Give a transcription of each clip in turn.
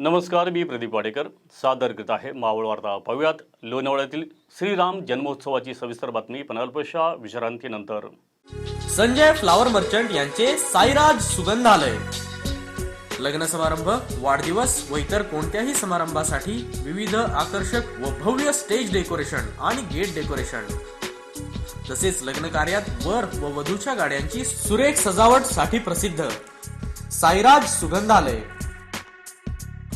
नमस्कार मी प्रदीप वाडेकर. सादर करत आहे मावळ वार्ता. पाहूयात लोणावळ्यातील श्रीराम जन्मोत्सवाची सविस्तर बातमी. पण अल्पशा विश्रांतीनंतर. संजय फ्लावर मर्चंट यांचे साईराज सुगंधालय. लग्न समारंभ वाढदिवस व इतर कोणत्याही समारंभासाठी विविध आकर्षक व भव्य स्टेज डेकोरेशन आणि गेट डेकोरेशन. तसेच लग्न कार्यात वर व वधूच्या गाड्यांची सुरेख सजावटसाठी प्रसिद्ध साईराज सुगंधालय.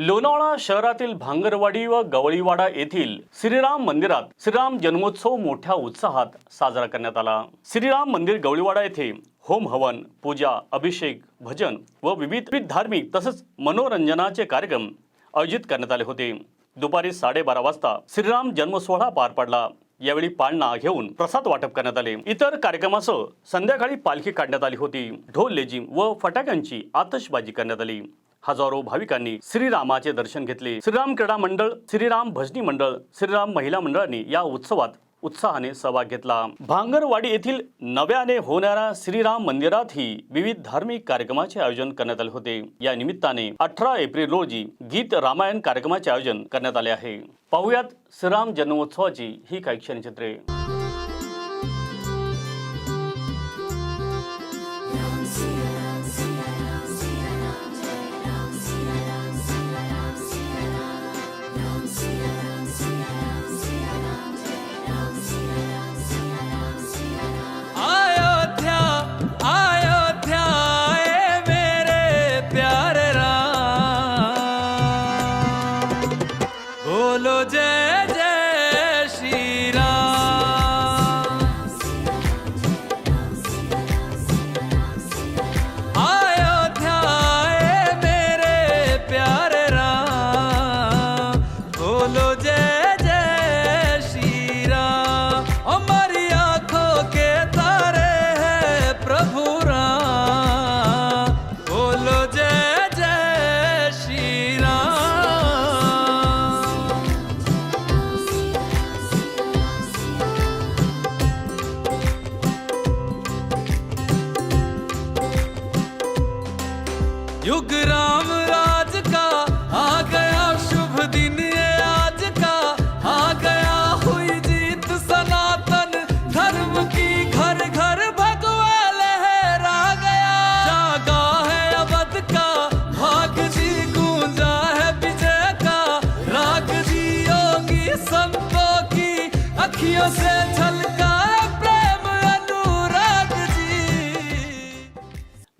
लोणावळा शहरातील भांगरवाडी व गवळीवाडा येथील श्रीराम मंदिरात श्रीराम जन्मोत्सव मोठ्या उत्साहात साजरा करण्यात आला. श्रीराम मंदिर गवळीवाडा येथे होम हवन पूजा अभिषेक भजन व विविध धार्मिक तसंच मनोरंजनाचे कार्यक्रम आयोजित करण्यात आले होते. दुपारी साडेबारा वाजता श्रीराम जन्मसोहळा पार पडला. यावेळी पाळणा घेऊन प्रसाद वाटप करण्यात आले. इतर कार्यक्रमासह संध्याकाळी पालखी काढण्यात आली होती. ढोल लेझिम व फटाक्यांची आतषबाजी करण्यात आली. हजारो भाविकांनी श्रीरामाचे दर्शन घेतले. श्रीराम क्रीडा मंडळ श्रीराम भजनी मंडळ श्रीराम महिला मंडळांनी या उत्सवात उत्साहाने सहभाग घेतला. भांगरवाडी येथील नव्याने होणाऱ्या श्रीराम मंदिरातही विविध धार्मिक कार्यक्रमाचे आयोजन करण्यात आले होते. या निमित्ताने अठरा एप्रिल रोजी गीत रामायण कार्यक्रमाचे आयोजन करण्यात आले आहे. पाहुयात श्रीराम जन्मोत्सवाची ही काही क्षणचित्रे. युग राम राज का, आ गया शुभ दिन आज का, आ गया हुई जीत सनातन, धर्म की घर घर भगवा लहरा गया। जागा है अवध का, भाग जी गूंजा है विजय का, राग जी योगी संतों की, अखियों से